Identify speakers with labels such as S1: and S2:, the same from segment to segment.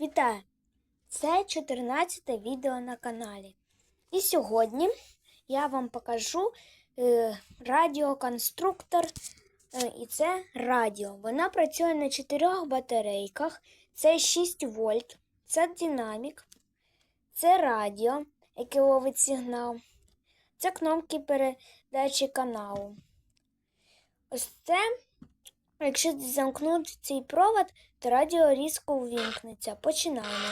S1: Вітаю! Це 14 відео на каналі. І сьогодні я вам покажу е, радіоконструктор. Е, і це радіо. Вона працює на чотирьох батарейках. Це 6 вольт, це динамік, це радіо, яке ловить сигнал. Це кнопки передачі каналу. Ось це Якщо замкнути цей провод, то радіо різко увімкнеться. Починаємо.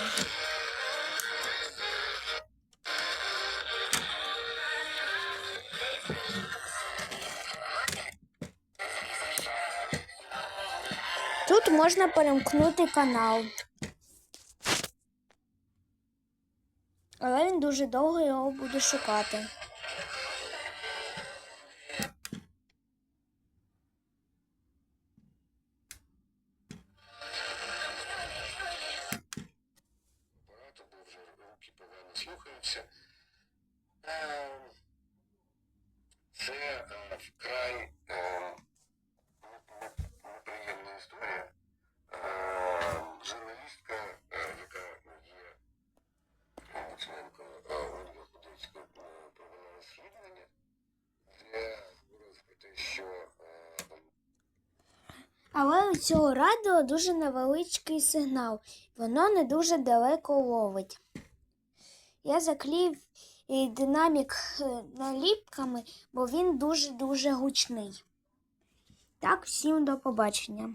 S1: Тут можна перемкнути канал. Але він дуже довго його буде шукати.
S2: Слухаються. Е, Це е, вкрай е, неприємна історія. Е, Журналістка, е, яка є е, Ольга Худицька, провела розслідування, де говорилось про те, що
S1: Але у цього радіо дуже невеличкий сигнал, воно не дуже далеко ловить. Я заклеїв е, динамік е, наліпками, бо він дуже-дуже гучний. Так, всім до побачення.